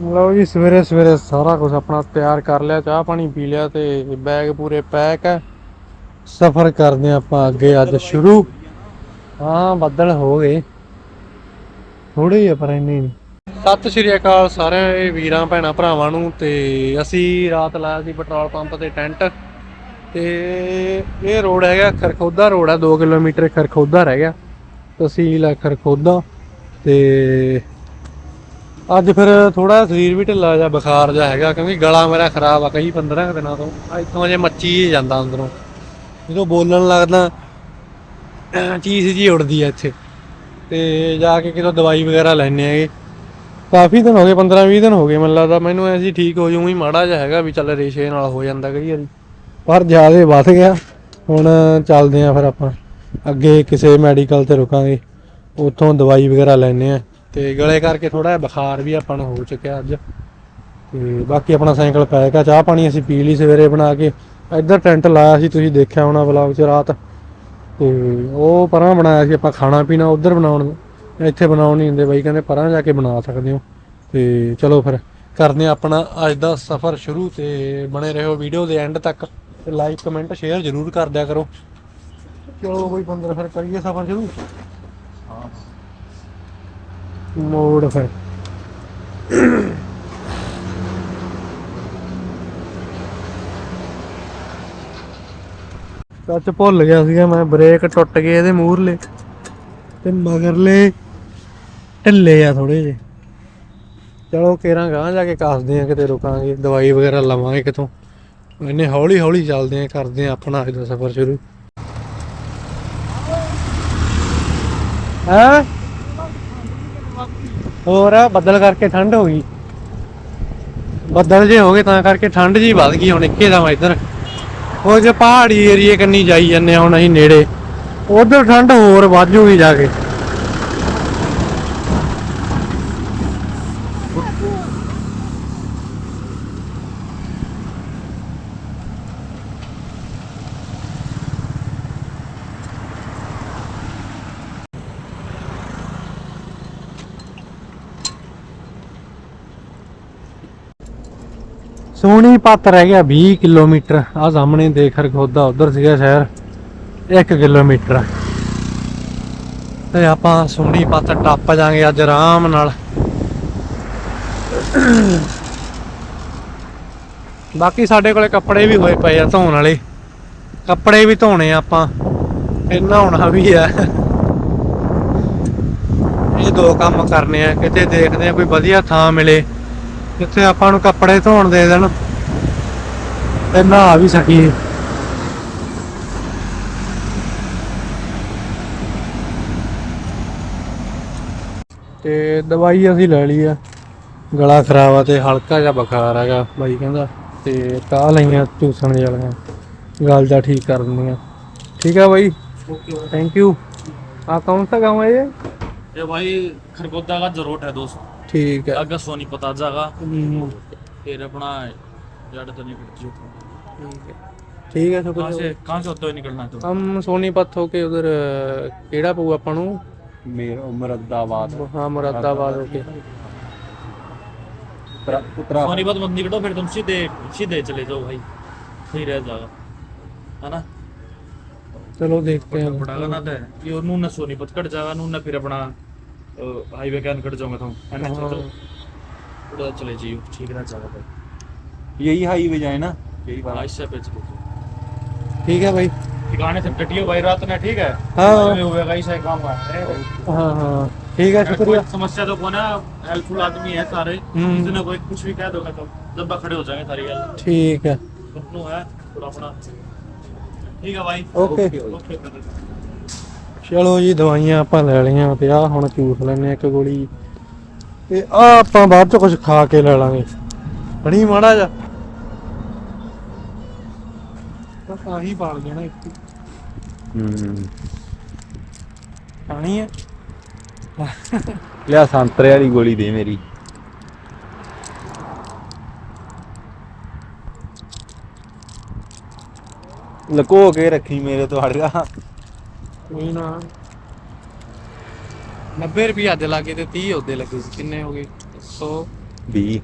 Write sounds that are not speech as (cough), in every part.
ਲਓ ਜੀ, ਸਵੇਰੇ ਸਵੇਰੇ ਸਾਰਾ ਕੁਝ ਆਪਣਾ ਤਿਆਰ ਕਰ ਲਿਆ, ਚਾਹ ਪਾਣੀ ਪੀ ਲਿਆ ਤੇ ਬੈਗ ਪੂਰੇ ਪੈਕ ਹੈ। ਸਫ਼ਰ ਕਰਦੇ ਆਪਾਂ ਅੱਗੇ, ਅੱਜ ਸ਼ੁਰੂ। ਹਾਂ, ਬੱਦਲ ਹੋ ਗਏ। ਥੋੜੇ ਹੀ ਆ ਪਰ ਇੰਨੇ ਨਹੀਂ ਸਤਿ ਸ਼੍ਰੀ ਅਕਾਲ ਸਾਰਿਆਂ ਵੀਰਾਂ, ਭੈਣਾਂ, ਭਰਾਵਾਂ ਨੂੰ। ਤੇ ਅਸੀਂ ਰਾਤ ਲਾਇਆ ਸੀ ਪੈਟਰੋਲ ਪੰਪ ਤੇ ਟੈਂਟ। ਤੇ ਇਹ ਰੋਡ ਹੈਗਾ, ਖਰਖੋਦਾ ਰੋਡ ਹੈ। 2 ਕਿਲੋਮੀਟਰ ਖਰਖੋਦਾ ਰਹਿ ਗਿਆ ਤਹਿਸੀਲ ਹੈ ਖਰਖੋਦਾ। ਤੇ ਅੱਜ ਫਿਰ ਥੋੜਾ ਸਰੀਰ ਵੀ ਢਿੱਲਾ ਜਿਹਾ, ਬੁਖਾਰ ਜਿਹਾ ਹੈਗਾ, ਕਿਉਂਕਿ ਗਲਾ ਮੇਰਾ ਖਰਾਬ ਆ ਕਈ 15 ਕੁ ਦਿਨਾਂ ਤੋਂ। ਇੱਥੋਂ ਜੇ ਮੱਚੀ ਜਾਂਦਾ ਅੰਦਰੋਂ। ਜਦੋਂ ਬੋਲਣ ਲੱਗਦਾ ਚੀਜ਼ ਜੀ ਉੜਦੀ ਆ ਇੱਥੇ। ਤੇ ਜਾ ਕੇ ਕਿਤੋਂ ਦਵਾਈ ਵਗੈਰਾ ਲੈਣੇ ਹੈਗੇ। ਕਾਫੀ ਦਿਨ ਹੋ ਗਏ 15 20 ਦਿਨ ਹੋ ਗਏ ਮੈਨੂੰ ਲੱਗਦਾ। ਮੈਨੂੰ ਐਸੀ ਠੀਕ ਹੋ ਜੂਗੀ ਮਾੜਾ ਜਿਹਾ ਹੈਗਾ ਵੀ ਚੱਲ ਰੇਸ਼ੇ ਨਾਲ ਹੋ ਜਾਂਦਾ ਕਈ ਵਾਰੀ। ਪਰ ਜ਼ਿਆਦਾ ਵੱਧ ਗਿਆ। ਹੁਣ ਚੱਲਦੇ ਆ ਫਿਰ ਆਪਾਂ। ਅੱਗੇ ਕਿਸੇ ਮੈਡੀਕਲ ਤੇ ਰੁਕਾਂਗੇ। ਉੱਥੋਂ ਦਵਾਈ ਵਗੈਰਾ ਲੈਣੇ ਆ। ਤੇ ਗਲੇ ਕਰਕੇ ਥੋੜਾ ਜਿਹਾ ਬੁਖਾਰ ਵੀ ਆਪਾਂ ਨੂੰ ਹੋ ਚੁੱਕਿਆ ਅੱਜ। ਤੇ ਬਾਕੀ ਆਪਣਾ ਸਾਈਕਲ ਪੈਕ ਆ, ਚਾਹ ਪਾਣੀ ਅਸੀਂ ਪੀ ਲਈ ਸਵੇਰੇ ਬਣਾ ਕੇ। ਇੱਧਰ ਟੈਂਟ ਲਾਇਆ ਸੀ, ਤੁਸੀਂ ਦੇਖਿਆ ਹੋਣਾ ਵਲੌਗ 'ਚ ਰਾਤ। ਤੇ ਉਹ ਪਰਾਂ ਬਣਾਇਆ ਸੀ, ਆਪਾਂ ਖਾਣਾ ਪੀਣਾ ਉੱਧਰ ਬਣਾਉਣ। ਇੱਥੇ ਬਣਾਉਣ ਨਹੀਂ ਹੁੰਦੇ ਬਾਈ, ਕਹਿੰਦੇ ਪਰਾਂ ਜਾ ਕੇ ਬਣਾ ਸਕਦੇ ਹੋ। ਤੇ ਚਲੋ ਫਿਰ, ਕਰਦੇ ਹਾਂ ਆਪਣਾ ਅੱਜ ਦਾ ਸਫ਼ਰ ਸ਼ੁਰੂ ਤੇ ਬਣੇ ਰਹੋ ਵੀਡੀਓ ਦੇ ਐਂਡ ਤੱਕ। ਤੇ ਲਾਈਕ ਕਮੈਂਟ ਸ਼ੇਅਰ ਜ਼ਰੂਰ ਕਰ ਦਿਆ ਕਰੋ। ਚਲੋ ਬਈ, ਬੰਦਰ, ਫਿਰ ਕਰੀਏ ਸਫ਼ਰ ਸ਼ੁਰੂ। ਮੋੜ ਫਿਰ। ਸੱਚ ਭੁੱਲ ਗਿਆ ਸੀਗਾ ਮੈਂ, ਬ੍ਰੇਕ ਟੁੱਟ ਗਏ ਇਹਦੇ ਮੂਹਰਲੇ। ਤੇ ਮਗਰਲੇ ਢਿੱਲੇ ਆ ਥੋੜੇ ਜੇ ਚਲੋ ਕੇਰਾਂ ਗਾਂ ਜਾ ਕੇ ਕੱਸਦੇ ਆ, ਕਿਤੇ ਰੁਕਾਂਗੇ, ਦਵਾਈ ਵਗੈਰਾ ਲਵਾਂਗੇ ਕਿਤੋਂ। ਇਹਨੇ ਹੌਲੀ ਹੌਲੀ ਚੱਲਦੇ ਆ, ਕਰਦੇ ਆ ਆਪਣਾ ਅੱਜ ਦਾ ਸਫ਼ਰ ਸ਼ੁਰੂ। ਹੈ? ਹੋਰ ਬੱਦਲ ਕਰਕੇ ਠੰਡ ਹੋ ਗਈ। ਬੱਦਲ ਜੇ ਹੋ ਗਏ ਤਾਂ ਕਰਕੇ ਠੰਡ ਜੀ ਵੱਧ ਗਈ ਹੁਣ ਇੱਕੇ ਦਮ ਇੱਧਰ। ਉਹ ਜੇ ਪਹਾੜੀ ਏਰੀਏ ਕੰਨੀ ਜਾਈ ਜਾਂਦੇ ਆ ਹੁਣ ਅਸੀਂ ਨੇੜੇ। ਉਧਰ ਠੰਡ ਹੋਰ ਵੱਧ ਜੂਗੀ ਜਾ ਕੇ। ਸੋਹਣੀ ਪੱਤ ਰਹਿ ਗਿਆ 20 ਕਿਲੋਮੀਟਰ। ਆ ਸਾਹਮਣੇ ਦੇਖ ਰਖੋਦਾ, ਉਧਰ ਸੀਗਾ ਸ਼ਹਿਰ 1 ਕਿਲੋਮੀਟਰ। ਤੇ ਆਪਾਂ ਸੋਹਣੀ ਪੱਤ ਟੱਪ ਜਾਾਂਗੇ ਅੱਜ ਆਰਾਮ ਨਾਲ। ਬਾਕੀ ਸਾਡੇ ਕੋਲੇ ਕੱਪੜੇ ਵੀ ਹੋਏ ਪਏ ਆ ਧੋਣ ਵਾਲੇ। ਕੱਪੜੇ ਵੀ ਧੋਣੇ ਆਪਾਂ। ਤੇ ਨਹਾਉਣਾ ਵੀ ਆ। ਇਹ ਦੋ ਕੰਮ ਕਰਨੇ ਆ, ਕਿਤੇ ਦੇਖਦੇ ਆ ਕੋਈ ਵਧੀਆ ਥਾਂ ਮਿਲੇ। ਜਿੱਥੇ ਆਪਾਂ ਨੂੰ ਕੱਪੜੇ ਧੋਣ ਦੇ ਦੇਣ ਤੇ ਨਹਾ ਵੀ ਸਕੀਏ। ਤੇ ਦਵਾਈ ਅਸੀਂ ਲੈ ਲਈ ਆ। ਗਲਾ ਖਰਾਬ ਆ ਤੇ ਹਲਕਾ ਜਿਹਾ ਬੁਖਾਰ ਹੈਗਾ ਬਾਈ ਕਹਿੰਦਾ ਤੇ ਕਾਹ ਲਈਆਂ ਚੂਸਣ ਵਾਲੀਆਂ। ਗੱਲ ਦਾ ਠੀਕ ਕਰ ਦਿੰਦੀਆਂ। ਠੀਕ ਆ ਬਾਈ? ਥੈਂਕ ਯੂ ਆ ਕੌਣ ਸਾ ਗਾਉਂ ਹੈ ਇਹ? ये भाई खरगोदा का जरोट है दोस्त ਠੀਕ ਹੈ ਅੱਗਾ ਸੋਨੀਪਤ ਆ ਜਾਗਾ ਹੂੰ, फिर अपना ज्यादा तो नहीं पड़ती ठीक है ठीक है सब कहाँ से कहाँ से होते हुए निकलना है तो हम सोनीपत होके उधर अ, केड़ा पू अपन ਮੇਰਾ ਮੁਰਾਦਾਬਾਦ हाँ मुरादाबाद होके ਉਤਰਾ- ਉਤਰਾ सोनीपत मत निकलो फिर तुम सीधे सीधे चले जाओ भाई सही रह जाएगा है ना चलो देखते हैं पटाखा ना तो है। ये नू ना सोनीपत कट जाएगा नू ना फिर अपना हाईवे कैन कट जाऊँगा है हाँ। उधर चले जाइए ठीक रह जाएगा भाई। यही हाईवे जाए ना यही हाँ वाला इससे पे चले ठीक है भाई। ठिकाने से कटियो भाई रात में ठीक है? हाँ। हाईवे हुएगा ऐसा ही काम है। हाँ हाँ ठीक है शुक्रिया। समस्या तो कौन है हेल्पफुल आदमी है सारे। हम्म। किसी ने कोई कुछ भी कह दोगे तो जब खड़े हो जाएँगे सारी गल ठीक है। अपनों है थोड़ा अपना। ठीक है भाई। ओके। ओके। ਚਲੋ ਜੀ ਦਵਾਈਆਂ ਆਪਾਂ ਲੈ ਲਈਆਂ ਤੇ ਆ ਹੁਣ ਚੂਸ ਲੈਨੇ ਇੱਕ ਗੋਲੀ। ਤੇ ਆ ਆਪਾਂ ਬਾਅਦ ਚ ਕੁਝ ਖਾ ਕੇ ਲੈ ਲਾਂਗੇ। ਬਣੀ ਮਾੜਾ ਜਾ ਤਾਂ ਆਹੀ ਗਿਆ ਨਾ ਇੱਕ। ਹੂੰ। ਪਾਣੀ ਹੈ ਲਿਆ ਸੰਤਰੇ ਵਾਲੀ ਗੋਲੀ ਦੇ ਮੇਰੀ। ਲਕੋ ਕੇ ਰੱਖੀ ਮੇਰੇ ਤੋਂ ਕੋਈ ਨਾ। 90 ਰੁਪਏ ਅੱਜ ਲੱਗੇ ਤੇ 30 ਉਹਦੇ ਲੱਗੇ ਸੀ। ਕਿੰਨੇ ਹੋ ਗਏ? 100 20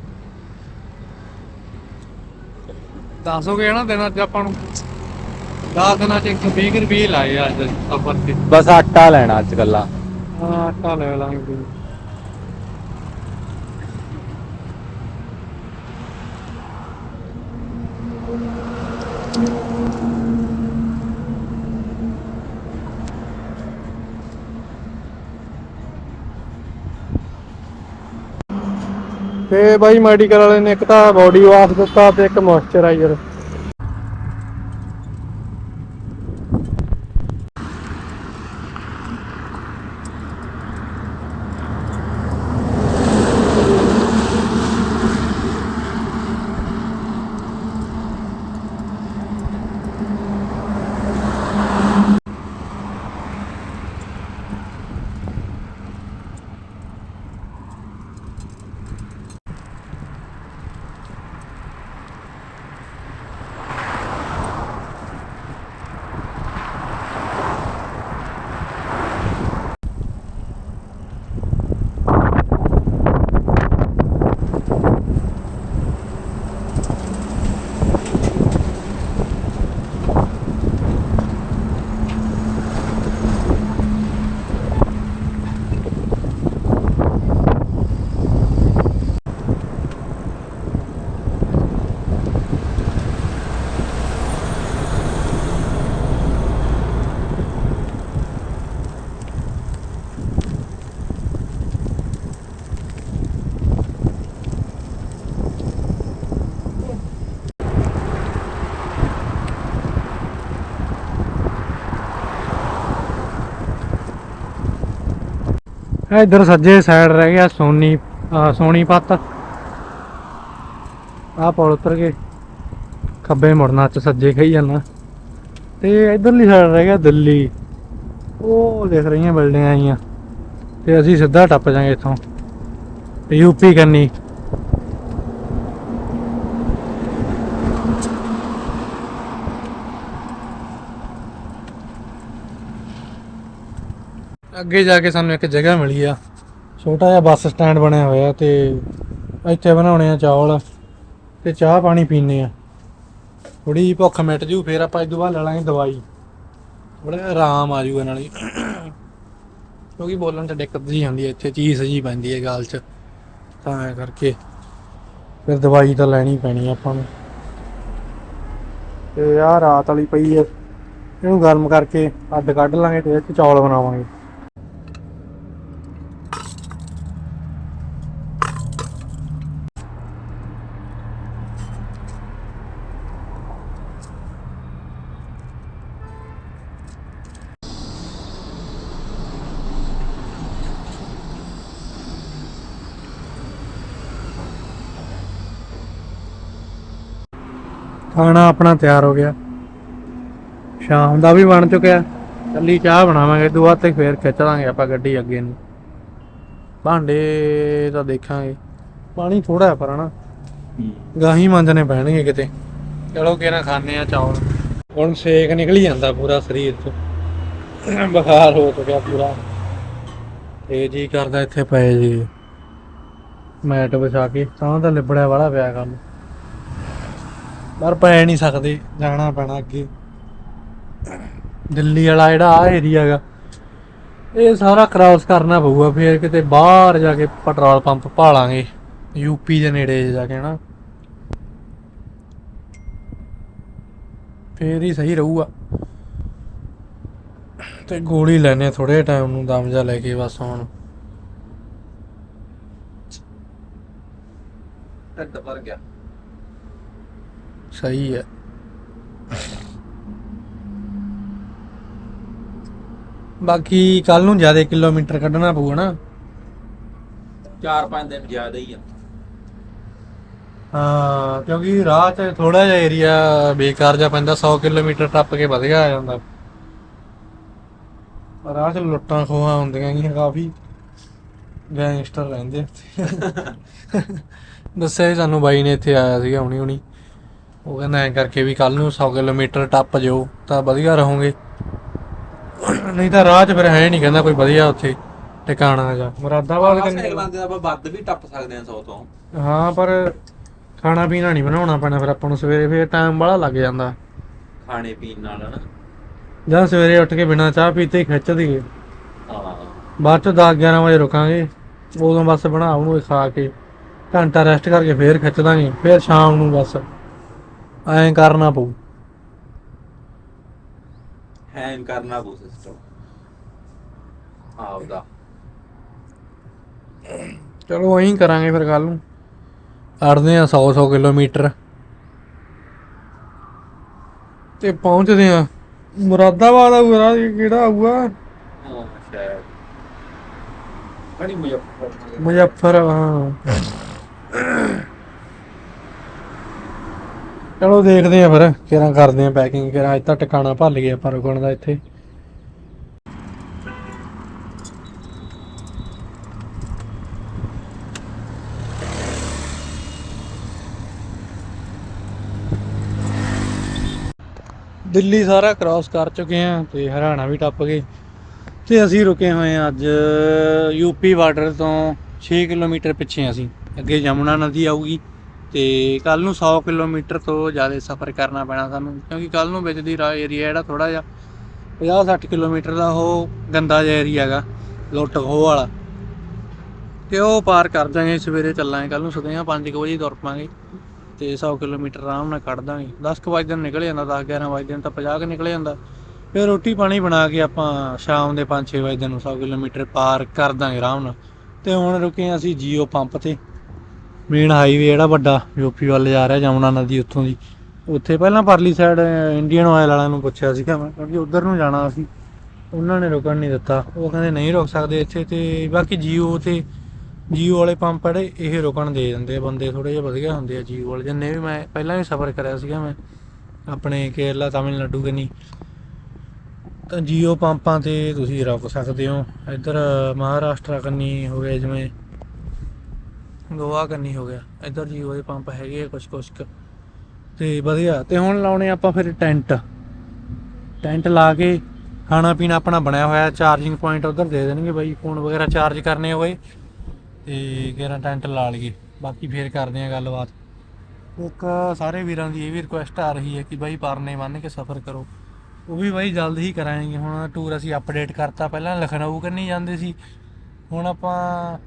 10 ਹੋ ਗਏ ਨਾ ਦਿਨਾਂ ਚ ਆਪਾਂ ਨੂੰ। 10 ਦਿਨਾਂ ਚ 120 ਰੁਪਏ ਲਾਏ ਅੱਜ ਸਫਰ ਤੇ। ਬਸ ਆਟਾ ਲੈਣਾ ਅੱਜ ਕੱਲਾ। ਹਾਂ ਆਟਾ ਲੈ ਲਾਂਗੇ। ਤੇ ਬਾਈ ਮੈਡੀਕਲ ਵਾਲੇ ਨੇ ਇੱਕ ਤਾਂ ਬੋਡੀ ਵਾਸ਼ ਦਿੱਤਾ ਤੇ ਇੱਕ ਮੋਇਸਚਰਾਈਜ਼ਰ ਇਧਰ ਸੱਜੇ ਸਾਈਡ ਰਹਿ ਗਿਆ ਸੋਨੀ ਸੋਨੀ ਸੋਨੀਪਤ ਆਹ ਪੁਲ ਉਤਰ ਕੇ ਖੱਬੇ ਮੁੜਨਾ ਚ ਸੱਜੇ ਖਾਈ ਜਾਣਾ ਤੇ ਇਧਰਲੀ ਸਾਈਡ ਰਹਿ ਗਿਆ ਦਿੱਲੀ। ਉਹ ਦੇਖ ਰਹੀਆਂ ਬਿਲਡਿੰਗਾਂ ਆਈਆਂ। ਤੇ ਅਸੀਂ ਸਿੱਧਾ ਟੱਪ ਜਾਾਂਗੇ ਇੱਥੋਂ। ਯੂਪੀ ਕਰਨੀ। ਅੱਗੇ ਜਾ ਕੇ ਸਾਨੂੰ ਇੱਕ ਜਗ੍ਹਾ ਮਿਲੀ ਆ। ਛੋਟਾ ਜਿਹਾ ਬੱਸ ਸਟੈਂਡ ਬਣਿਆ ਹੋਇਆ ਤੇ ਇੱਥੇ ਬਣਾਉਣੇ ਆ ਚੌਲ ਤੇ ਚਾਹ ਪਾਣੀ ਪੀਣੇ ਆ। ਥੋੜੀ ਜਿਹੀ ਭੁੱਖ ਮਿਟ ਜੂ, ਫੇਰ ਆਪਾਂ ਇਸ ਤੋਂ ਬਾਅਦ ਲੈ ਲਾਂਗੇ ਦਵਾਈ। ਥੋੜਾ ਆਰਾਮ ਆ ਜੂਗਾ ਨਾਲੇ ਕਿਉਂਕਿ ਬੋਲਣ ਚ ਦਿੱਕਤ ਜੀ ਆਉਂਦੀ ਹੈ ਇੱਥੇ ਚੀਜ਼ ਜੀ ਪੈਂਦੀ ਹੈ ਗਾਲ ਚ। ਤਾਂ ਐ ਕਰਕੇ ਫਿਰ ਦਵਾਈ ਤਾਂ ਲੈਣੀ ਪੈਣੀ ਆਪਾਂ ਨੂੰ। ਤੇ ਆਹ ਰਾਤ ਵਾਲੀ ਪਈ ਹੈ ਇਹਨੂੰ ਗਰਮ ਕਰਕੇ ਅੱਡ ਕੱਢ ਲਾਂਗੇ ਤੇ ਇਹ ਚੌਲ ਬਣਾਵਾਂਗੇ। ਖਾਣਾ ਆਪਣਾ ਤਿਆਰ ਹੋ ਗਿਆ। ਸ਼ਾਮ ਦਾ ਵੀ ਬਣ ਚੁੱਕਿਆ। ਕੱਲੀ ਚਾਹ ਬਣਾਵਾਂਗੇ ਦੋ ਦੁਆ ਤੇ ਫੇਰ ਖਿੱਚ ਲਾਂਗੇ ਆਪਾਂ ਗੱਡੀ ਅੱਗੇ ਨੂੰ। ਭਾਂਡੇ ਤਾਂ ਦੇਖਾਂਗੇ। ਪਾਣੀ ਥੋੜਾ ਹੈ ਪਰ ਹਨਾ। ਗਾਹੀ ਮੰਜਣੇ ਪੈਣਗੇ ਕਿਤੇ। ਚਲੋ ਕਿਹਨਾਂ ਖਾਣੇ ਆ ਚੌਲ। ਹੁਣ ਸੇਕ ਨਿਕਲੀ ਜਾਂਦਾ ਪੂਰਾ ਸਰੀਰ 'ਚ। ਬੁਖਾਰ ਹੋ ਚੁੱਕਿਆ ਪੂਰਾ। ਤੇ ਜੀ ਕਰਦਾ ਇੱਥੇ ਪਏ ਜੀ। ਮੈਟ ਵਿਛਾ ਕੇ। ਤਾਂ ਤਾਂ ਲਿਬੜਿਆ ਵਾਲਾ ਪਿਆ ਕੰਮ। ਪਰ ਪੈ ਨਹੀਂ ਸਕਦੇ, ਜਾਣਾ ਪੈਣਾ ਅੱਗੇ। ਦਿੱਲੀ ਵਾਲਾ ਜਿਹੜਾ ਆ ਏਰੀਆ ਇਹ ਸਾਰਾ ਕ੍ਰਾਸ ਕਰਨਾ ਪਊਗਾ, ਫੇਰ ਕਿਤੇ ਬਾਹਰ ਜਾ ਕੇ ਪੈਟਰੋਲ ਪੰਪ ਭਾਲਾਂਗੇ ਯੂਪੀ ਦੇ ਨੇੜੇ ਜਾ ਕੇ ਨਾ ਫੇਰ ਹੀ ਸਹੀ ਰਹੂਗਾ। ਤੇ ਗੋਲੀ ਲੈਣੇ ਥੋੜੇ ਟਾਈਮ ਨੂੰ, ਦਮ ਜਾ ਲੈ ਕੇ ਬਸ ਹੁਣ। ਢੱਡ ਭਰ ਗਿਆ। ਸਹੀ ਹੈ। ਬਾਕੀ ਕੱਲ ਨੂੰ ਜ਼ਿਆਦਾ ਕਿਲੋਮੀਟਰ ਕੱਢਣਾ ਪਊਗਾ ਨਾ। 4-5 ਦਿਨ ਜ਼ਿਆਦਾ ਹੀ ਆ। ਹਾਂ ਕਿਉਂਕਿ ਰਾਹ 'ਚ ਥੋੜਾ ਜਿਹਾ ਏਰੀਆ ਬੇਕਾਰ ਜਿਹਾ ਪੈਂਦਾ 100 ਕਿਲੋਮੀਟਰ ਟੱਪ ਕੇ ਵਧੀਆ ਆ ਜਾਂਦਾ। ਰਾਹ 'ਚ ਲੁੱਟਾਂ ਖੋਹਾਂ ਹੁੰਦੀਆਂ ਗੀਆਂ ਕਾਫੀ। ਗੈਂਗਸਟਰ ਰਹਿੰਦੇ (laughs) ਦੱਸਿਆ ਸੀ ਸਾਨੂੰ ਬਾਈ ਨੇ ਇੱਥੇ ਆਇਆ ਸੀਗਾ ਹੁਣੀ ਹੁਣੀ ਉਹ ਕਹਿੰਦਾ ਐਂ ਕਰਕੇ ਵੀ ਕੱਲ ਨੂੰ 100 ਕਿਲੋਮੀਟਰ ਟੱਪ ਜਾਓ ਤਾਂ ਵਧੀਆ ਰਹੋਗੇ। ਨਹੀਂ ਤਾਂ ਰਾਹ 'ਚ ਫਿਰ ਹੈ ਨਹੀਂ ਕਹਿੰਦਾ ਕੋਈ ਵਧੀਆ ਉੱਥੇ ਟਿਕਾਣਾ ਜਾ। ਮੁਰਾਦਾਬਾਦ ਕੰਨੀ ਬੰਦੇ ਦਾ ਆਪਾਂ ਵੱਧ ਵੀ ਟੱਪ ਸਕਦੇ ਆ 100 ਤੋਂ। ਹਾਂ ਪਰ ਖਾਣਾ ਪੀਣਾ ਨਹੀਂ ਬਣਾਉਣਾ ਪੈਣਾ ਫਿਰ ਆਪਾਂ ਨੂੰ ਸਵੇਰੇ ਫਿਰ ਟਾਈਮ ਬੜਾ ਲੱਗ ਜਾਂਦਾ। ਖਾਣੇ ਪੀਣ ਨਾਲ ਹਨਾ? ਜਾਂ ਸਵੇਰੇ ਉੱਠ ਕੇ ਬਿਨਾਂ ਚਾਹ ਪੀਤੇ ਹੀ ਖਿੱਚ ਦਈਏ। ਹਾਂ। ਬਾਅਦ ਚ 10 11 ਵਜੇ ਰੁਕਾਂਗੇ ਉਦੋਂ ਬਸ ਬਣਾ ਉਹਨੂੰ ਖਾ ਕੇ। ਘੰਟਾ ਰੈਸਟ ਕਰਕੇ ਫੇਰ ਖਿੱਚ ਦਾਂਗੇ ਫੇਰ ਸ਼ਾਮ ਨੂੰ ਬਸ। ਐਂ ਕਰਨਾ ਪਊ। ਹੈਂਗ ਕਰਨਾ ਪਊ ਸਿਸਟਮ ਆਪਦਾ। ਚਲੋ ਐਂ ਕਰਾਂਗੇ ਫਿਰ ਕੱਲ ਨੂੰ। ਅੜਦੇ ਆ 100 100 ਕਿਲੋਮੀਟਰ। ਤੇ ਪਹੁੰਚਦੇ ਆ। ਮੁਰਾਦਾਬਾਦ ਆਊਗਾ ਕਿਹੜਾ ਆਊਗਾ? ਹਾਂ ਸ਼ਾਇਦ। ਬੜੀ ਮੁਜ਼ੱਫਰ ਮੁਜ਼ੱਫਰ ਹਾਂ। ਚਲੋ ਦੇਖਦੇ ਆ ਫਿਰ, ਕਿਹੜਾ ਕਰਦੇ ਆ ਪੈਕਿੰਗ ਕਿਹੜਾ ਅੱਜ ਤਾਂ ਟਿਕਾਣਾ ਭੱਲ ਗਿਆ ਆਪਾਂ ਰੁਕਣ ਦਾ ਇੱਥੇ। ਦਿੱਲੀ ਸਾਰਾ ਕ੍ਰਾਸ ਕਰ ਚੁੱਕੇ ਆ ਤੇ ਹਰਿਆਣਾ ਵੀ ਟੱਪ ਗਏ। ਤੇ ਅਸੀਂ ਰੁਕੇ ਹੋਏ ਆ ਅੱਜ ਯੂਪੀ ਬਾਰਡਰ ਤੋਂ 6 ਕਿਲੋਮੀਟਰ ਪਿੱਛੇ ਅਸੀਂ। ਅੱਗੇ ਯਮੁਨਾ ਨਦੀ ਆਊਗੀ। ਤੇ ਕੱਲ ਨੂੰ 100 ਕਿਲੋਮੀਟਰ ਤੋਂ ਜ਼ਿਆਦਾ ਸਫ਼ਰ ਕਰਨਾ ਪੈਣਾ ਸਾਨੂੰ, ਕਿਉਂਕਿ ਕੱਲ ਨੂੰ ਵਿੱਚ ਦੀ ਏਰੀਆ ਜਿਹੜਾ ਥੋੜਾ ਜਿਹਾ 50-60 ਕਿਲੋਮੀਟਰ ਦਾ ਉਹ ਗੰਦਾ ਜਿਹਾ ਏਰੀਆ ਹੈਗਾ, ਲੁੱਟ ਖੋਹ ਵਾਲਾ। ਤੇ ਉਹ ਪਾਰ ਕਰ ਜਾਾਂਗੇ ਸਵੇਰੇ ਚੱਲਾਂਗੇ ਕੱਲ ਨੂੰ ਸਦਿਆਂ 5 ਵਜੇ ਤੁਰ ਪਾਂਗੇ ਤੇ 100 ਕਿਲੋਮੀਟਰ ਆਰਾਮ ਨਾਲ ਕੱਢ ਦਾਂਗੇ 10 ਕੁ ਵਜੇ ਦਿਨ ਨਿਕਲ ਜਾਂਦਾ 10 11 ਵਜੇ ਦਿਨ ਤਾਂ 50 ਕੁ ਨਿਕਲ ਜਾਂਦਾ। ਫਿਰ ਰੋਟੀ ਪਾਣੀ ਬਣਾ ਕੇ ਆਪਾਂ ਸ਼ਾਮ ਦੇ 5-6 ਵਜੇ ਨੂੰ 100 ਕਿਲੋਮੀਟਰ ਪਾਰ ਕਰ ਦਾਂਗੇ ਆਰਾਮ ਨਾਲ। ਤੇ ਹੁਣ ਰੁਕੇ ਅਸੀਂ ਜੀਓ ਪੰਪ ਤੇ। ਮੇਨ ਹਾਈਵੇ ਜਿਹੜਾ ਵੱਡਾ, ਯੂਪੀ ਵੱਲ ਜਾ ਰਿਹਾ ਜਮਨਾ ਨਦੀ ਉੱਥੋਂ ਦੀ। ਉੱਥੇ ਪਹਿਲਾਂ ਪਰਲੀ ਸਾਈਡ ਇੰਡੀਅਨ ਆਇਲ ਵਾਲਿਆਂ ਨੂੰ ਪੁੱਛਿਆ ਸੀਗਾ ਮੈਂ, ਕਿਉਂਕਿ ਉਧਰ ਨੂੰ ਜਾਣਾ ਸੀ, ਉਹਨਾਂ ਨੇ ਰੁਕਣ ਨਹੀਂ ਦਿੱਤਾ। ਉਹ ਕਹਿੰਦੇ ਨਹੀਂ ਰੁਕ ਸਕਦੇ ਇੱਥੇ ਤੇ ਬਾਕੀ ਜੀਓ ਤੇ ਜੀਓ ਵਾਲੇ ਪੰਪ ਜਿਹੜੇ, ਇਹ ਰੁਕਣ ਦੇ ਦਿੰਦੇ ਆ, ਬੰਦੇ ਥੋੜੇ ਜਿਹਾ ਵਧੀਆ ਹੁੰਦੇ ਆ ਜੀਓ ਵਾਲੇ। ਜਿੰਨੇ ਵੀ ਮੈਂ ਪਹਿਲਾਂ ਵੀ ਸਫ਼ਰ ਕਰਿਆ ਸੀਗਾ ਮੈਂ, ਆਪਣੇ ਕੇਰਲਾ, ਤਾਮਿਲਨਾਡੂ ਕਨੀ। ਤਾਂ ਜੀਓ ਪੰਪਾਂ ਤੇ ਤੁਸੀਂ ਰੁਕ ਸਕਦੇ ਹੋ। ਇੱਧਰ ਮਹਾਰਾਸ਼ਟਰ ਕੰਨੀ ਹੋ ਗਿਆ ਜਿਵੇਂ ਗੋਆ ਕੰਨੀ ਹੋ ਗਿਆ। ਇੱਧਰ ਜੀਓ ਦੇ ਪੰਪ ਹੈਗੇ ਆ ਕੁਛ ਕੁਛ ਕੁ। ਤੇ ਵਧੀਆ। ਤੇ ਹੁਣ ਲਾਉਣੇ ਆਪਾਂ ਫਿਰ ਟੈਂਟ। ਟੈਂਟ ਲਾ ਕੇ ਖਾਣਾ ਪੀਣਾ ਆਪਣਾ ਬਣਿਆ ਹੋਇਆ। ਚਾਰਜਿੰਗ ਪੁਆਇੰਟ ਉਧਰ ਦੇ ਦੇਣਗੇ ਬਾਈ। ਫੋਨ ਵਗੈਰਾ ਚਾਰਜ ਕਰਨੇ ਹੋਏ। ਤੇ ਕਿਹੜਾ ਟੈਂਟ ਲਾ ਲਈਏ। ਬਾਕੀ ਫੇਰ ਕਰਦੇ ਆ ਗੱਲਬਾਤ। ਇੱਕ ਸਾਰੇ ਵੀਰਾਂ ਦੀ ਇਹ ਵੀ ਰਿਕੁਐਸਟ ਆ ਰਹੀ ਹੈ ਕਿ ਬਾਈ ਪਰਨੇ ਬੰਨ ਕੇ ਸਫ਼ਰ ਕਰੋ। ਉਹ ਵੀ ਬਾਈ ਜਲਦ ਹੀ ਕਰਾਂਗੇ ਹੁਣ ਟੂਰ ਅਸੀਂ ਅਪਡੇਟ ਕਰਤਾ। ਪਹਿਲਾਂ ਲਖਨਊ ਕੰਨੀ ਜਾਂਦੇ ਸੀ। ਹੁਣ ਆਪਾਂ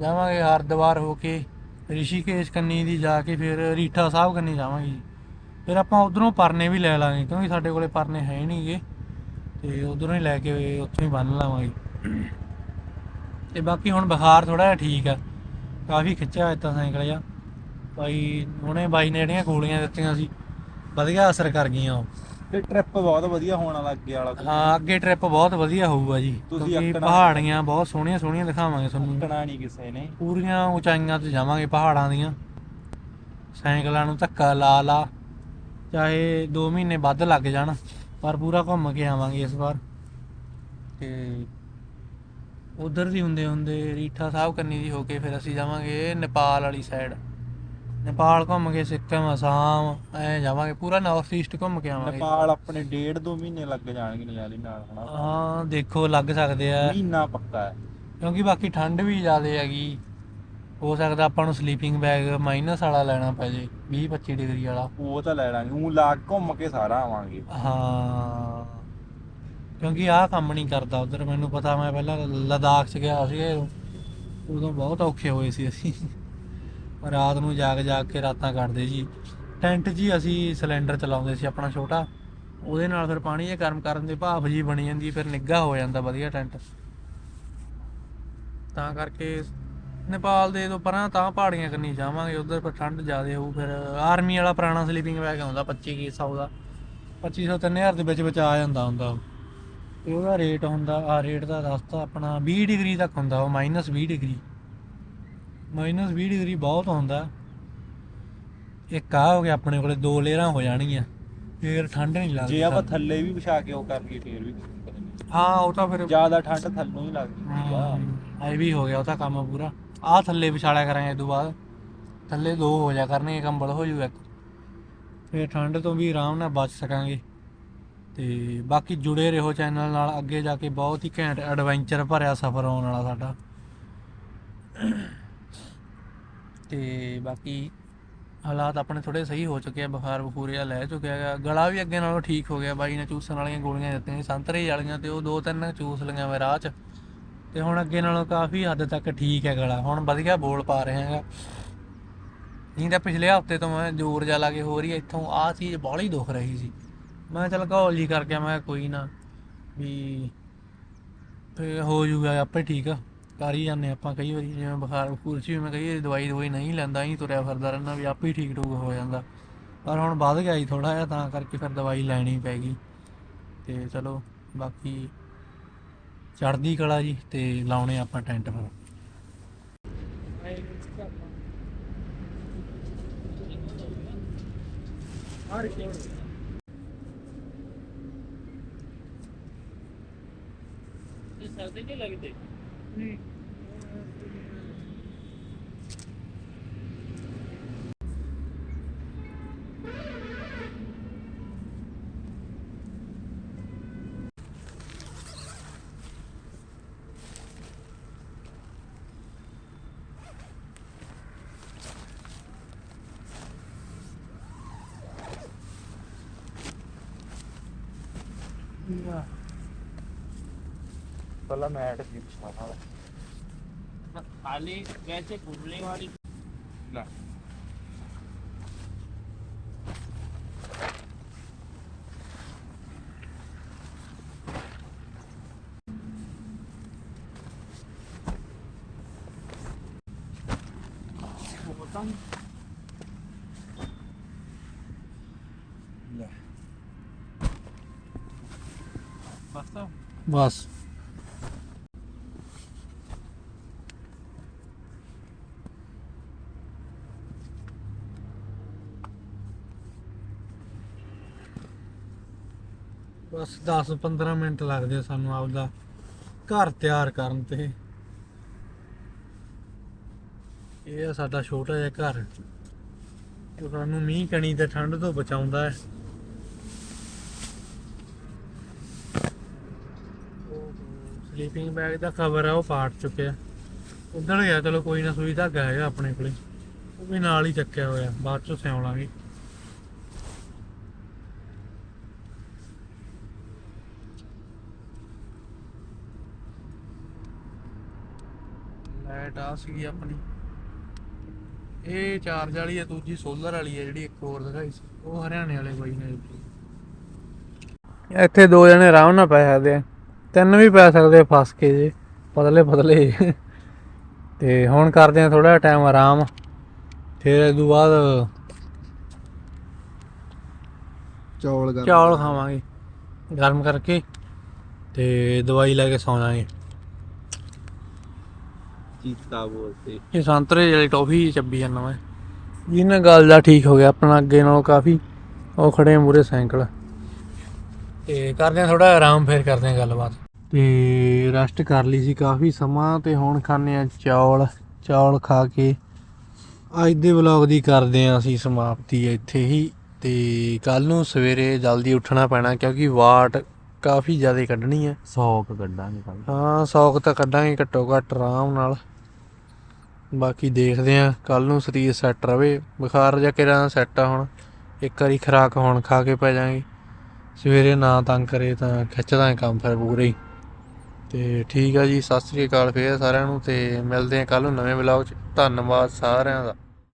ਜਾਵਾਂਗੇ ਹਰਿਦੁਆਰ ਹੋ ਕੇ, ਰਿਸ਼ੀਕੇਸ਼ ਕੰਨੀ ਦੀ ਜਾ ਕੇ ਫਿਰ ਰੀਠਾ ਸਾਹਿਬ ਕੰਨੀ ਜਾਵਾਂਗੇ ਜੀ। ਫਿਰ ਆਪਾਂ ਉਧਰੋਂ ਪਰਨੇ ਵੀ ਲੈ ਲਾਂਗੇ, ਕਿਉਂਕਿ ਸਾਡੇ ਕੋਲੇ ਪਰਨੇ ਹੈ ਨਹੀਂਗੇ। ਤੇ ਉਧਰੋਂ ਹੀ ਲੈ ਕੇ ਉੱਥੋਂ ਹੀ ਬੰਨ ਲਾਵਾਂਗੇ। ਤੇ ਬਾਕੀ ਹੁਣ ਬੁਖਾਰ ਥੋੜਾ ਜਿਹਾ ਠੀਕ ਆ। ਕਾਫੀ ਖਿੱਚਿਆ ਹੋਇਆ ਤਾਂ ਸਾਈਕਲ ਜਿਹਾ। ਬਾਈ, ਹੁਣੇ ਬਾਈ ਨੇ ਜਿਹੜੀਆਂ ਗੋਲੀਆਂ ਦਿੱਤੀਆਂ ਸੀ, ਵਧੀਆ ਅਸਰ ਕਰ ਗਈਆਂ ਉਹ। ਤੇ ਟ੍ਰਿਪ ਬਹੁਤ ਵਧੀਆ ਹੋਣ ਵਾਲਾ ਅੱਗੇ ਵਾਲਾ ਹਾਂ ਅੱਗੇ ਟ੍ਰਿਪ ਬਹੁਤ ਵਧੀਆ ਹੋਊਗਾ ਜੀ ਤੁਸੀਂ ਕਿਉਂਕਿ ਅੱਕਣਾ- ਪਹਾੜੀਆਂ ਬਹੁਤ ਸੋਹਣੀਆਂ ਸੋਹਣੀਆਂ ਦਿਖਾਵਾਂਗੇ ਤੁਹਾਨੂੰ। ਟਣਾ ਨਹੀਂ ਕਿਸੇ ਨੇ। ਪੂਰੀਆਂ ਉਚਾਈਆਂ ਤੇ ਜਾਵਾਂਗੇ ਪਹਾੜਾਂ ਦੀਆਂ। ਸਾਈਕਲਾਂ ਨੂੰ ਧੱਕਾ ਲਾ ਲਾ ਚਾਹੇ 2 ਮਹੀਨੇ ਵੱਧ ਲੱਗ ਜਾਣ ਪਰ ਪੂਰਾ ਘੁੰਮ ਕੇ ਆਵਾਂਗੇ ਇਸ ਵਾਰ। ਤੇ ਉਧਰ ਦੀ ਹੁੰਦੇ ਹੁੰਦੇ ਰੀਠਾ ਸਾਹਿਬ ਕੰਨੀ ਦੀ ਹੋ ਕੇ ਫਿਰ ਅਸੀਂ ਜਾਵਾਂਗੇ ਨੇਪਾਲ ਵਾਲੀ ਸਾਈਡ ਨੇਪਾਲ ਘੁੰਮ ਕੇ ਸਿੱਕਮ ਅਸਾਮ ਐ ਜਾਵਾਂਗੇ। ਪੂਰਾ ਨਾਰਥ ਈਸਟ ਘੁੰਮ ਕੇ ਆਵਾਂਗੇ। ਨੇਪਾਲ ਆਪਣੇ ਡੇਢ ਦੋ ਮਹੀਨੇ ਲੱਗ ਜਾਣਗੇ ਨਜ਼ਾਰੇ ਨਾਲ ਹਨਾ? ਹਾਂ ਦੇਖੋ ਲੱਗ ਸਕਦੇ ਆ। ਮਹੀਨਾ ਪੱਕਾ ਹੈ। ਕਿਉਂਕਿ ਬਾਕੀ ਠੰਡ ਵੀ ਜ਼ਿਆਦਾ ਹੈਗੀ। ਹੋ ਸਕਦਾ ਆਪਾਂ ਨੂੰ ਸਲੀਪਿੰਗ ਬੈਗ ਮਾਈਨਸ ਵਾਲਾ ਲੈਣਾ ਪੈ ਜੇ 20 25 ਡਿਗਰੀ ਵਾਲਾ। ਉਹ ਤਾਂ ਲੈ ਲਾਂਗੇ। ਉਹ ਲਾ ਘੁੰਮ ਕੇ ਸਾਰਾ ਆਵਾਂਗੇ। ਹਾਂ। ਕਿਉਂਕਿ ਆਹ ਕੰਮ ਨਹੀਂ ਕਰਦਾ ਉਧਰ। ਮੈਨੂੰ ਪਤਾ ਮੈਂ ਪਹਿਲਾਂ ਲਦਾਖ ਚ ਗਿਆ ਸੀ ਉਦੋਂ ਬਹੁਤ ਔਖੇ ਹੋਏ ਸੀ ਅਸੀਂ। ਰਾਤ ਨੂੰ ਜਾਗ ਜਾਗ ਕੇ ਰਾਤਾਂ ਕੱਢਦੇ ਜੀ। ਟੈਂਟ 'ਚ ਹੀ ਅਸੀਂ ਸਿਲੰਡਰ ਚਲਾਉਂਦੇ ਸੀ ਆਪਣਾ ਛੋਟਾ। ਉਹਦੇ ਨਾਲ ਫਿਰ ਪਾਣੀ ਇਹ ਗਰਮ ਕਰਨ ਦੇ ਭਾਫ ਜੀ ਬਣੀ ਜਾਂਦੀ, ਫਿਰ ਨਿੱਘਾ ਹੋ ਜਾਂਦਾ ਵਧੀਆ ਟੈਂਟ। ਤਾਂ ਕਰਕੇ ਨੇਪਾਲ ਦੇ ਤੋਂ ਪਰਾਂ ਤਾਂ ਪਹਾੜੀਆਂ ਕਰਨੀ ਜਾਵਾਂਗੇ, ਉਧਰ ਪਰ ਠੰਡ ਜ਼ਿਆਦਾ ਹੋਊ, ਫਿਰ ਆਰਮੀ ਵਾਲਾ ਪੁਰਾਣਾ ਸਲੀਪਿੰਗ ਬੈਗ ਆਉਂਦਾ 2500 ਦਾ। 2500 3000 ਦੇ ਵਿੱਚ ਵਿੱਚ ਆ ਜਾਂਦਾ ਹੁੰਦਾ ਤੇ ਉਹਦਾ ਰੇਟ ਹੁੰਦਾ ਆ ਰੇਟ ਦਾ ਦੱਸਤਾ ਆਪਣਾ 20 ਡਿਗਰੀ ਤੱਕ ਹੁੰਦਾ, ਉਹ ਮਾਈਨਸ 20 ਡਿਗਰੀ। 20 ਡਿਗਰੀ ਬਹੁਤ ਹੁੰਦਾ ਇੱਕ ਆ ਹੋ ਗਿਆ ਆਪਣੇ ਕੋਲੇ ਦੋ ਲੇਅਰਾਂ ਹੋ ਜਾਣਗੀਆਂ। ਫੇਰ ਠੰਡ ਨਹੀਂ ਲੱਗਦੀ ਜੇ ਆਪਾਂ। ਥੱਲੇ ਵੀ ਵਿਛਾ ਕੇ ਉਹ ਕਰ ਲਈਏ ਫੇਰ ਵੀ ਹਾਂ ਉਹ ਤਾਂ ਫਿਰ ਜ਼ਿਆਦਾ ਠੰਡ ਥੱਲੋਂ ਹੀ ਲੱਗਦੀ। ਆ ਐ ਵੀ ਹੋ ਗਿਆ ਉਹ ਤਾਂ ਕੰਮ ਪੂਰਾ। ਆਹ ਥੱਲੇ ਵਿਛਾਲਿਆ ਕਰਾਂਗੇ ਇਹ ਤੋਂ ਬਾਅਦ। ਥੱਲੇ ਦੋ ਹੋ ਜਾ ਕਰਨਗੇ ਕੰਬਲ ਹੋ ਜੂ ਇੱਕ। ਫੇਰ ਠੰਡ ਤੋਂ ਵੀ ਆਰਾਮ ਨਾਲ ਬਚ ਸਕਾਂਗੇ। ਤੇ ਬਾਕੀ ਜੁੜੇ ਰਹੋ ਚੈਨਲ ਨਾਲ ਅੱਗੇ ਜਾ ਕੇ ਬਹੁਤ ਹੀ ਘੈਂਟ ਐਡਵੈਂਚਰ ਭਰਿਆ ਸਫ਼ਰ ਆਉਣ ਵਾਲਾ ਸਾਡਾ। ਤੇ ਬਾਕੀ ਹਾਲਾਤ ਆਪਣੇ ਥੋੜੇ ਸਹੀ ਹੋ ਚੁੱਕੇ ਆ, ਬੁਖਾਰ ਬਖੂਰੀਆ ਲੈ ਚੁੱਕਿਆ ਹੈਗਾ ਗਲਾ ਵੀ ਅੱਗੇ ਨਾਲੋਂ ਠੀਕ ਹੋ ਗਿਆ, ਬਾਈ ਨੇ ਚੂਸਣ ਵਾਲੀਆਂ ਗੋਲੀਆਂ ਦਿੱਤੀਆਂ ਸੰਤਰੇ ਵਾਲੀਆਂ ਤੇ ਉਹ ਦੋ ਤਿੰਨ ਚੂਸ ਲਈਆਂ ਮੈਂ ਰਾਹ 'ਚ। ਤੇ ਹੁਣ ਅੱਗੇ ਨਾਲੋਂ ਕਾਫੀ ਹੱਦ ਤੱਕ ਠੀਕ ਹੈ ਗਲਾ, ਹੁਣ ਵਧੀਆ ਬੋਲ ਪਾ ਰਿਹਾ ਹੈਗਾ। ਨਹੀਂ ਤਾਂ ਪਿਛਲੇ ਹਫ਼ਤੇ ਤੋਂ ਮੈਂ ਜ਼ੋਰ ਜਾ ਲਾ ਕੇ ਹੋ ਰਹੀ ਹੈ, ਇੱਥੋਂ ਆਹ ਚੀਜ਼ ਬਾਹਲੀ ਦੁਖ ਰਹੀ ਸੀ। ਮੈਂ ਚਲ ਘੋਲ ਜੀ ਕਰਕੇ ਮੈਂ ਕੋਈ ਨਾ ਵੀ ਤੇ ਹੋ ਜੂਗਾ, ਆਪੇ ਠੀਕ ਆ। ਕਰ ਹੀ ਜਾਂਦੇ ਆਪਾਂ ਕਈ ਵਾਰੀ ਜਿਵੇਂ ਬੁਖਾਰ ਬਖੂਰ ਸੀ ਮੈਂ ਕਈ ਵਾਰੀ ਦਵਾਈ ਦਵਾਈ ਨਹੀਂ ਲੈਂਦਾ ਹੀ ਤੁਰਿਆ ਫਿਰਦਾ ਰਹਿੰਦਾ ਵੀ ਆਪੇ ਹੀ ਠੀਕ ਠੂਕ ਹੋ ਜਾਂਦਾ। ਪਰ ਹੁਣ ਵੱਧ ਗਿਆ ਜੀ ਥੋੜਾ ਜਿਹਾ ਤਾਂ ਕਰਕੇ ਫਿਰ ਦਵਾਈ ਲੈਣੀ ਪੈ ਗਈ। ਤੇ ਚਲੋ ਬਾਕੀ ਚੜ੍ਹਦੀ ਕਲਾ ਜੀ ਤੇ ਲਾਉਣੇ ਆਪਾਂ ਟੈਂਟ ਫਿਰ। 嗯。对呀。ਪਹਿਲਾਂ ਮੈਟ ਦੀ ਪਛਾਣ ਵਾਲਾ खाली वैसे घूमने वाली ਲੈ ਲੈ बस ਬਸ ਬਸ 10-15 ਮਿੰਟ ਲੱਗਦੇ ਆ ਸਾਨੂੰ ਆਪਦਾ ਘਰ ਤਿਆਰ ਕਰਨ ਤੇ। ਇਹ ਆ ਸਾਡਾ ਛੋਟਾ ਜਿਹਾ ਘਰ। ਜੋ ਸਾਨੂੰ ਮੀਂਹ ਕਣੀ ਤੇ ਠੰਡ ਤੋਂ ਬਚਾਉਂਦਾ ਹੈ। ਸਲੀਪਿੰਗ ਬੈਗ ਦਾ ਕਵਰ ਆ, ਉਹ ਪਾਟ ਚੁੱਕਿਆ। ਉਧਰ ਗਿਆ, ਚਲੋ ਕੋਈ ਨਾ, ਸੂਈ ਧਾਗਾ ਹੈਗਾ ਆਪਣੇ ਕੋਲੇ। ਉਹ ਵੀ ਨਾਲ ਹੀ ਚੱਕਿਆ ਹੋਇਆ, ਬਾਅਦ ਚੋਂ ਸਿਉਂ ਲਾਂਗੇ ਆ ਸੀਗੀ ਆਪਣੀ। ਇਹ ਚਾਰਜ ਵਾਲੀ ਹੈ ਦੂਜੀ ਸੋਲਰ ਵਾਲੀ ਹੈ ਜਿਹੜੀ ਇੱਕ ਹੋਰ ਦਿਖਾਈ ਸੀ। ਉਹ ਹਰਿਆਣੇ ਵਾਲੇ ਬਾਈ ਨੇ ਦਿੱਤੀ। ਇੱਥੇ ਦੋ ਜਣੇ ਆਰਾਮ ਨਾਲ ਪੈ ਸਕਦੇ ਆ। ਤਿੰਨ ਵੀ ਪੈ ਸਕਦੇ ਆ ਫਸ ਕੇ ਜੇ। ਪਤਲੇ ਪਤਲੇ। ਤੇ ਹੁਣ ਕਰਦੇ ਆ ਥੋੜਾ ਟਾਈਮ ਆਰਾਮ। ਫਿਰ ਇਸ ਤੋਂ ਬਾਅਦ ਚੌਲ ਚੌਲ ਖਾਵਾਂਗੇ। ਗਰਮ ਕਰਕੇ ਤੇ ਦਵਾਈ ਲੈ ਕੇ ਸੌਂ ਜਾਵਾਂਗੇ ਚੀਤਾ ਬੋਲਦੇ ਇਹ ਸੰਤਰੇ ਜਿਹੜੀ ਟੌਫੀ ਚੱਬੀ ਜਾਂਦਾ ਮੈਂ ਜਿਹਨਾਂ ਗੱਲ ਦਾ ਠੀਕ ਹੋ ਗਿਆ ਆਪਣਾ ਅੱਗੇ ਨਾਲੋਂ ਕਾਫੀ ਉਹ ਖੜੇ ਮੂਰੇ ਸਾਈਕਲ। ਤੇ ਕਰਦੇ ਆ ਥੋੜਾ ਆਰਾਮ ਫੇਰ ਕਰਦੇ ਆ ਗੱਲਬਾਤ। ਤੇ ਰੈਸਟ ਕਰ ਲਈ ਸੀ ਕਾਫੀ ਸਮਾਂ ਤੇ ਹੁਣ ਖਾਣੇ ਆ ਚੌਲ ਚੌਲ ਖਾ ਕੇ। ਅੱਜ ਦੇ ਵਲੌਗ ਦੀ ਕਰਦੇ ਆ ਅਸੀਂ ਸਮਾਪਤੀ ਇੱਥੇ ਹੀ। ਤੇ ਕੱਲ ਨੂੰ ਸਵੇਰੇ ਜਲਦੀ ਉੱਠਣਾ ਪੈਣਾ ਕਿਉਂਕਿ ਵਾਟ ਕਾਫੀ ਜ਼ਿਆਦਾ ਕੱਢਣੀ ਹੈ 100 ਕ ਕੱਢਾਂਗੇ ਕੱਲ ਹਾਂ ਸੌਕ ਤਾਂ ਕੱਢਾਂਗੇ ਘੱਟੋ ਘੱਟ ਆਰਾਮ ਨਾਲ। ਬਾਕੀ ਦੇਖਦੇ ਆ ਕੱਲ ਨੂੰ ਸਰੀਰ ਸੈੱਟ ਰਵੇ। ਬੁਖਾਰ ਜਾਂ ਕਿਰਾਂ ਸੈੱਟ ਆ ਹੁਣ? ਇੱਕ ਵਾਰੀ ਖਰਾਕ ਹੁਣ ਖਾ ਕੇ ਪੈ ਜਾਾਂਗੇ ਸਵੇਰੇ ਨਾ ਤੰਗ ਕਰੇ ਤਾਂ ਖਿੱਚਦਾ ਹੈ ਕੰਮ ਫਿਰ ਪੂਰੇ ਹੀ। ਤੇ ਠੀਕ ਆ ਜੀ, ਸਤਿ ਸ੍ਰੀ ਅਕਾਲ ਫੇਰ ਸਾਰਿਆਂ ਨੂੰ ਤੇ ਮਿਲਦੇ ਆ ਕੱਲ ਨੂੰ ਨਵੇਂ ਵਲੌਗ 'ਚ। ਧੰਨਵਾਦ ਸਾਰਿਆਂ ਦਾ।